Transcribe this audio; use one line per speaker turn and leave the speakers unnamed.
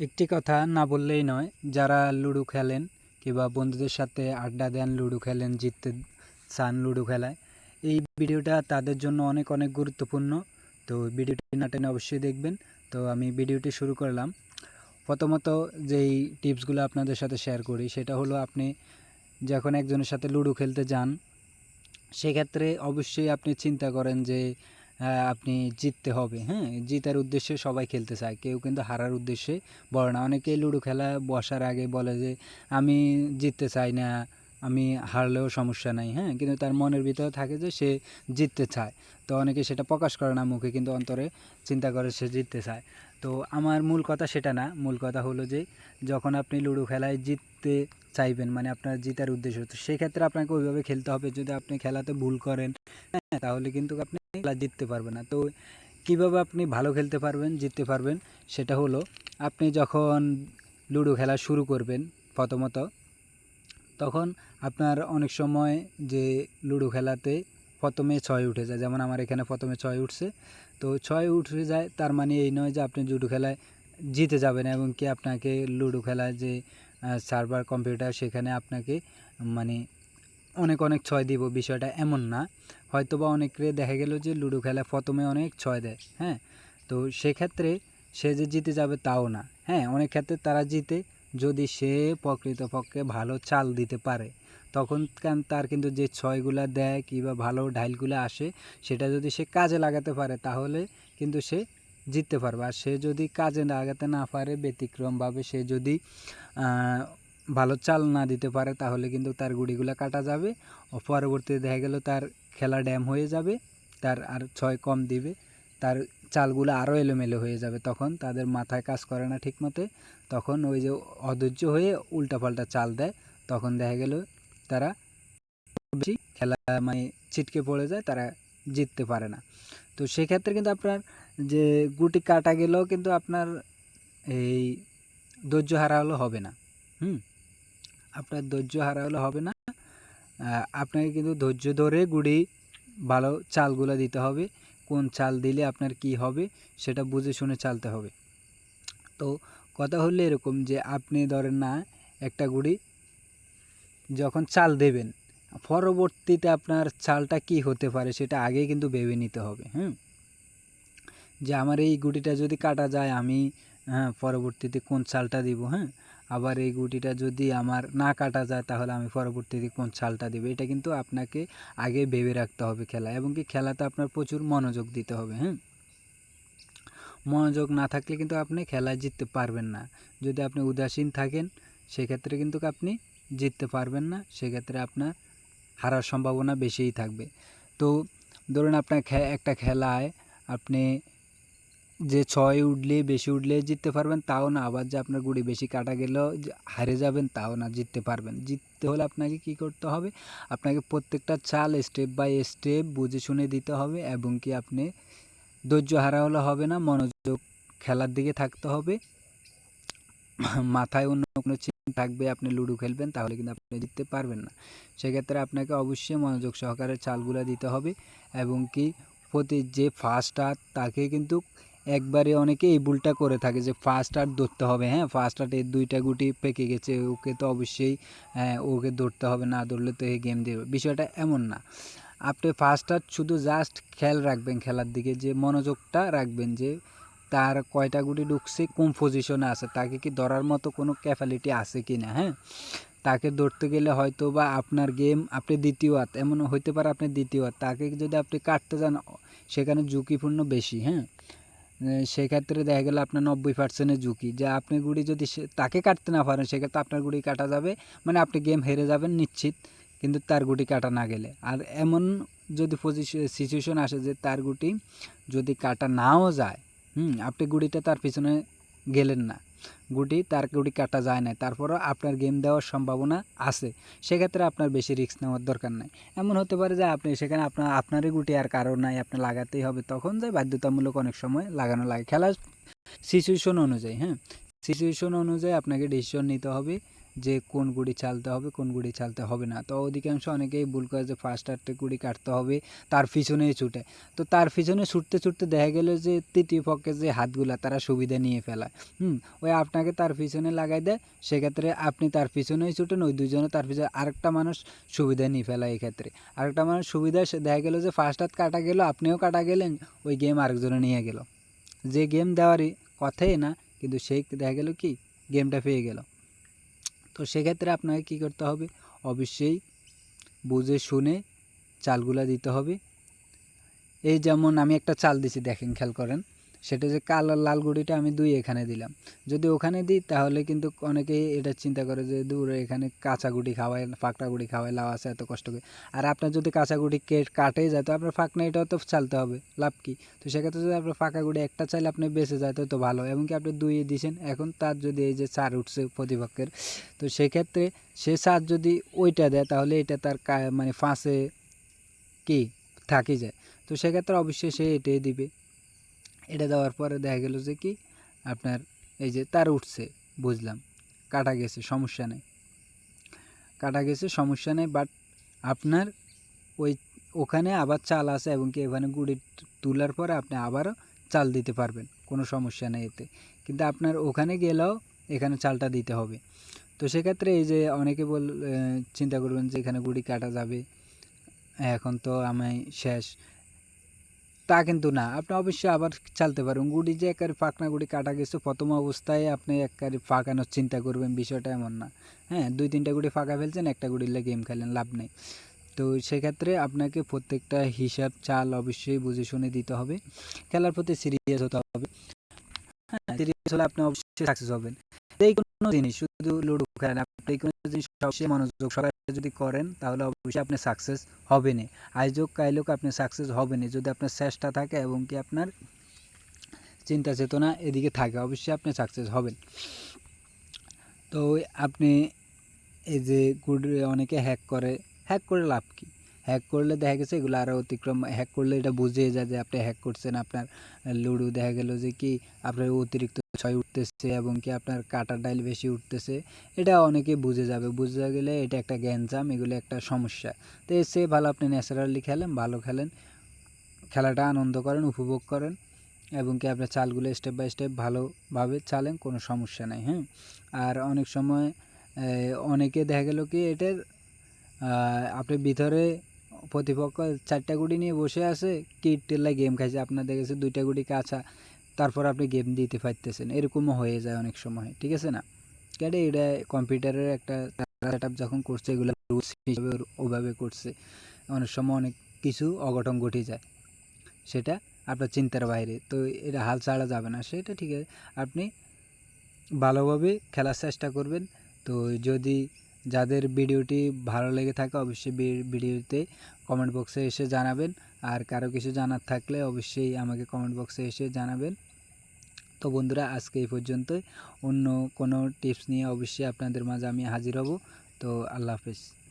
একটি কথা না বললেই নয়, যারা লুডো খেলেন কিংবা বন্ধুদের সাথে আড্ডা দেন, লুডো খেলেন, জিততে চান লুডো খেলায়, এই ভিডিওটা তাদের জন্য অনেক অনেক গুরুত্বপূর্ণ। তো ভিডিওটি না টেনে অবশ্যই দেখবেন। তো আমি ভিডিওটি শুরু করলাম। প্রথমত যেই টিপসগুলো আপনাদের সাথে শেয়ার করি, সেটা হলো আপনি যখন একজনের সাথে লুডো খেলতে যান, সেক্ষেত্রে অবশ্যই আপনি চিন্তা করেন যে আপনি জিততে হবে হ্যাঁ? জিতার উদ্দেশ্যে সবাই খেলতে চায়। কেউ কিন্তু হারার উদ্দেশ্যে বলে না। অনেকেই লুডো খেলা বসার আগে বলে যে, আমি জিততে চাই না, আমি হারলেও সমস্যা নাই। হ্যাঁ? কিন্তু তার মনের ভিতরে থাকে যে, সে জিততে চায়। তো অনেকে সেটা প্রকাশ করে না, মুখে কিন্তু অন্তরে চিন্তা করে সে জিততে চায়। তো আমার মূল কথা সেটা না। মূল কথা হলো যে, যখন আপনি লুডো খেলায় জিততে চাইবেন মানে আপনার জিতার উদ্দেশ্য, তো সেক্ষেত্রে আপনাকে ওইভাবে খেলতে হবে। যদি আপনি খেলাতে ভুল করেন হ্যাঁ তাহলে কিন্তু আপনি খেলা জিততে পারবেন না। তো কীভাবে আপনি ভালো খেলতে পারবেন, জিততে পারবেন, সেটা হলো আপনি যখন লুডো খেলা শুরু করবেন প্রথমত, তখন আপনার অনেক সময় যে লুডো খেলাতে প্রথমে ছয় উঠে যায়। যেমন আমার এখানে প্রথমে ছয় উঠছে, তো ছয় উঠে যায়, তার মানে এই নয় যে আপনি লুডো খেলায় জিতে যাবেন এবং কি আপনাকে লুডো খেলায় যে সার্ভার কম্পিউটার সেখানে আপনাকে মানে অনেক অনেক ছয় দিব বিষয়টা এমন না। হয়তো বা অনেকে দেখা গেল যে লুডো খেলা প্রথমে অনেক ছয় দেয় হ্যাঁ? তো সেক্ষেত্রে সে যে জিতে যাবে তাও না হ্যাঁ? অনেক ক্ষেত্রে তারা জিতে, যদি সে প্রকৃতপক্ষে ভালো চাল দিতে পারে, তখন তার কিন্তু যে ছয়গুলা দেয় কিংবা ভালো ঢাইলগুলো আসে, সেটা যদি সে কাজে লাগাতে পারে, তাহলে কিন্তু সে জিততে পারবে। আর সে যদি কাজে লাগাতে না পারে ব্যতিক্রমভাবে, সে যদি ভালো চাল না দিতে পারে, তাহলে কিন্তু তার গুড়িগুলো কাটা যাবে। ও পরবর্তীতে দেখা গেল তার খেলা ড্যাম হয়ে যাবে, তার আর ছয় কম দিবে, তার চালগুলো আরও এলোমেলো হয়ে যাবে। তখন তাদের মাথায় কাজ করে না ঠিক মতে তখন ওই যে অধৈর্য হয়ে উল্টাপাল্টা চাল দেয়। তখন দেখা গেল তারা বেশি খেলা মানে ছিটকে পড়ে যায়, তারা জিততে পারে না। তো সেক্ষেত্রে কিন্তু আপনার যে গুটি কাটা গেলেও কিন্তু আপনার এই ধৈর্য হারা হলে হবে না। হুম? আপনার ধৈর্য হারা হলে হবে না। আপনাকে কিন্তু ধৈর্য ধরে গুড়ি ভালো চালগুলো দিতে হবে। কোন চাল দিলে আপনার কি হবে সেটা বুঝে শুনে চালতে হবে। তো কথা হলো এরকম যে আপনি ধরেন না একটা গুড়ি যখন চাল দেবেন, পরবর্তীতে আপনার চালটা কি হতে পারে সেটা আগে কিন্তু ভেবে নিতে হবে, হুম? যে আমার এই গুটিটা যদি কাটা যায় আমি হ্যাঁ পরবর্তীতে কোন চালটা দিব হ্যাঁ? আবার এই গুটিটা যদি আমার না কাটা যায়, তাহলে আমি পরবর্তীতে কোন চালটা দেবো? এটা কিন্তু আপনাকে আগে ভেবে রাখতে হবে খেলা, এবং কি খেলাতে আপনার প্রচুর মনোযোগ দিতে হবে হ্যাঁ? মনোযোগ না থাকলে কিন্তু আপনি খেলায় জিততে পারবেন না। যদি আপনি উদাসীন থাকেন, সেক্ষেত্রে কিন্তু আপনি জিততে পারবেন না, সেক্ষেত্রে আপনার হারার সম্ভাবনা বেশিই থাকবে। তো ধরুন আপনার একটা খেলায় আপনি যে ছয় উঠলে বেশি উঠলে জিততে পারবেন, তাও না। আবার যে আপনার গুড়ি বেশি কাটা গেলেও হারে যাবেন, তাও না, জিততে পারবেন। জিততে হলে আপনাকে কি করতে হবে? আপনাকে প্রত্যেকটা চাল স্টেপ বাই স্টেপ বুঝে শুনে দিতে হবে এবং কি আপনি ধৈর্য হারা হলে হবে না, মনোযোগ খেলার দিকে থাকতে হবে। মাথায় অন্য কোনো চিন্তা থাকবে, আপনি লুডো খেলবেন, তাহলে কিন্তু আপনি জিততে পারবেন না। সেক্ষেত্রে আপনাকে অবশ্যই মনোযোগ সহকারে চালগুলো দিতে হবে এবং কি প্রতি যে ফার্স্ট আর তাকে কিন্তু একবারে অনেকে এই ভুলটা করে থাকে যে ফার্স্ট আর ধরতে হবে হ্যাঁ? ফার্স্ট আর্টে দুইটা গুটি পেকে গেছে ওকে তো অবশ্যই হ্যাঁ, ওকে ধরতে হবে না ধরলে তো এই গেম দেবে বিষয়টা এমন না। আপনি ফার্স্ট আর শুধু জাস্ট খেয়াল রাখবেন খেলার দিকে যে মনোযোগটা রাখবেন যে তার কয়টা গুটি ঢুকছে কোন পজিশনে আছে তাকে কি ধরার মতো কোনো ক্যাপাবিলিটি আছে কি না হ্যাঁ? তাকে ধরতে গেলে হয়তো বা আপনার গেম আপনি দ্বিতীয় হাত এমন হইতে পারে আপনি দ্বিতীয় হাত তাকে যদি আপনি কাটতে যান সেখানে ঝুঁকিপূর্ণ বেশি হ্যাঁ? সেক্ষেত্রে দেখা গেলো আপনার নব্বই পার্সেন্টের ঝুঁকি। যে আপনি গুড়ি যদি তাকে কাটতে না পারেন, সেক্ষেত্রে আপনার গুড়ি কাটা যাবে। মানে আপনি গেম হেরে যাবেন নিশ্চিত, কিন্তু তার গুটি কাটা না গেলে। আর এমন যদি সিচুয়েশন আসে যে তার গুটি যদি কাটা নাও যায়, হুম, আপনি গুড়িটা তার পিছনে গেলেন না। গুটি, তার গুটি কাটা যায় না তারপরও আপনার গেম দেওয়ার সম্ভাবনা আছে। সেক্ষেত্রে আপনার বেশি রিস্ক নেওয়ার দরকার নাই। এমন হতে পারে যে আপনি সেখানে আপনার, আপনারই গুটি আর কারও নাই, আপনি লাগাতেই হবে। তখন যে বাধ্যতামূলক অনেক সময় লাগানো লাগে। খেলার সিচুয়েশন অনুযায়ী হ্যাঁ? সিচুয়েশন অনুযায়ী আপনাকে ডিসিশন নিতে হবে। যে কোন গুড়ি চালতে হবে, কোন গুড়ি চালতে হবে না। তো অধিকাংশ অনেকেই ভুল করে যে ফার্স্ট আটটা গুড়ি কাটতে হবে, তার পিছনেই ছুটে। তো তার পিছনে ছুটতে ছুটতে দেখা গেল যে তৃতীয় পক্ষের যে হাতগুলা তারা সুবিধা নিয়ে ফেলায়। হুম, ওই আপনাকে তার পিছনে লাগাই দেয়, সেক্ষেত্রে আপনি তার পিছনেই ছুটেন, ওই দুজনে তার পিছনে আরেকটা মানুষ সুবিধা নিয়ে ফেলায় এই ক্ষেত্রে। আরেকটা মানুষ সুবিধা দেখা গেলো যে ফার্স্ট হাত কাটা গেল, আপনিও কাটা গেলেন, ওই গেম আরেকজনে নিয়ে গেল। যে গেম দেওয়ারই কথাই না, কিন্তু সেই দেখা গেল কি গেমটা পেয়ে গেল। তো সেক্ষেত্রে আপনাকে কি করতে হবে? অবশ্যই বুঝে শুনে চালগুলা দিতে হবে। এই যেমন আমি একটা চাল দিছি, দেখেন খেয়াল করেন। সেটা যে কালো লাল গুঁড়িটা আমি দুই এখানে দিলাম। যদি ওখানে দিই, তাহলে কিন্তু অনেকেই এটা চিন্তা করে যে, দূর, এখানে কাঁচা গুটি খাওয়ায়, ফাঁকটা গুটি খাওয়ায়, লাউ আছে এত কষ্ট করে। আর আপনার যদি কাঁচা গুটি কেট যায়, তো আপনার ফাঁক ফাঁকনা এটাও তো চালতে হবে, লাভ কি? তো সেক্ষেত্রে যদি আপনার ফাঁকা গুটি একটা চাইলে আপনি বেঁচে যায়, তো ভালো। এবং কি আপনি দুই দিছেন, এখন তার যদি এই যে চার উঠছে প্রতিপক্ষের, তো সেক্ষেত্রে সে চার যদি ওইটা দেয়, তাহলে এটা তার মানে ফাঁসে কি? থাকি যায়। তো সেক্ষেত্রে অবশ্যই সে এটাই দিবে। এটা দেওয়ার পরে দেখা গেল যে কি আপনার এই যে তার উঠছে, বুঝলাম। কাটা গেছে, সমস্যা নেই। কাটা গেছে, সমস্যা নেই বাট আপনার ওই ওখানে আবার চাল আছে এবং কি এখানে গুড়ি তোলার পরে আপনি আবারও চাল দিতে পারবেন, কোনো সমস্যা নেই এতে। কিন্তু আপনার ওখানে গেলেও এখানে চালটা দিতে হবে। তো সেক্ষেত্রে এই যে অনেকে বল চিন্তা করবেন যে এখানে গুড়ি কাটা যাবে। এখন তো আমি শেষ। তা কিন্তু না। আপনি অবশ্যই আবার চালতে পারবেন। গুড়ি যে একেবারে ফাঁকনা গুড়ি কাটা গেছে, প্রথম অবস্থায় আপনি একেবারে ফাঁকানোর চিন্তা করবেন, বিষয়টা এমন না। হ্যাঁ দুই তিনটা গুড়ি ফাঁকা ফেলছেন, একটা গুড়িলে গেম খেলেন, লাভ নেই। তো সেক্ষেত্রে আপনাকে প্রত্যেকটা হিসাব, চাল অবশ্যই বুঝে শুনে দিতে হবে। খেলার প্রতি সিরিয়াস হতে হবে। হ্যাঁ সিরিয়াস হলে আপনি অবশ্যই সাকসেস হবেন। এই কোনো জিনিস, শুধু লুডো খেলেন এই কোনো জিনিস অবশ্যই মনোযোগ সহকারে যদি করেন, তাহলে অবশ্যই আপনি সাকসেস হবেনই। আয়োজক কাইলোক আপনি সাকসেস হবেনই। যদি আপনার চেষ্টা থাকে এবং কি আপনার চিন্তা চেতনা এদিকে থাকে, অবশ্যই আপনি সাকসেস হবেন। তো আপনি এই যে গুড অনেকে হ্যাক করে হ্যাক করে লাভ কি? হ্যাক করলে দেখা গেছে এগুলো আরও অতিক্রম হ্যাক করলে এটা বুঝিয়ে যায় যে আপনি হ্যাক করছেন, আপনার লুডো দেখা গেল যে কি আপনার অতিরিক্ত ছয় উঠতেছে এবং কি আপনার কাটার ডাইল বেশি উঠতেছে, এটা অনেকে বুঝে যাবে। বুঝে গেলে এটা একটা গ্যাঞ্জাম, এগুলো একটা সমস্যা। তো চেয়ে ভালো আপনি ন্যাচারালি খেলেন, ভালো খেলেন, খেলাটা আনন্দ করেন, উপভোগ করেন এবং কি আপনার চালগুলো স্টেপ বাই স্টেপ ভালোভাবে চালেন, কোনো সমস্যা নেই হ্যাঁ? আর অনেক সময় অনেকে দেখা গেল কি এটার আপনি ভিতরে প্রতিপক্ষ চারটা গুটি নিয়ে বসে আছে, কিট টেল্লায় গেম খাইছে। আপনার দেখেছে দুইটা গুটি কাঁচা, তারপর আপনি গেম দিতে পারতেছেন। এরকমও হয়ে যায় অনেক সময়, ঠিক আছে না? কেটে এটা কম্পিউটারের একটা সেট যখন করছে, এগুলো রুলস হিসাবে ওভাবে করছে, অনেক সময় অনেক কিছু অঘটন ঘটে যায়। সেটা আপনার চিন্তার বাইরে, তো এটা হাল ছাড়া যাবে না। সেটা ঠিক আছে, আপনি ভালোভাবে খেলার চেষ্টা করবেন। তো যদি যাদের ভিডিওটি ভালো লেগে থাকে অবশ্যই ভিডিওতে কমেন্ট বক্সে এসে জানাবেন। আর কারও কিছু জানার থাকলে অবশ্যই আমাকে কমেন্ট বক্সে এসে জানাবেন। তো বন্ধুরা, আজকে এই পর্যন্তই। অন্য কোনো টিপস নিয়ে অবশ্যই আপনাদের মাঝে আমি হাজির হব। তো আল্লাহ হাফেজ।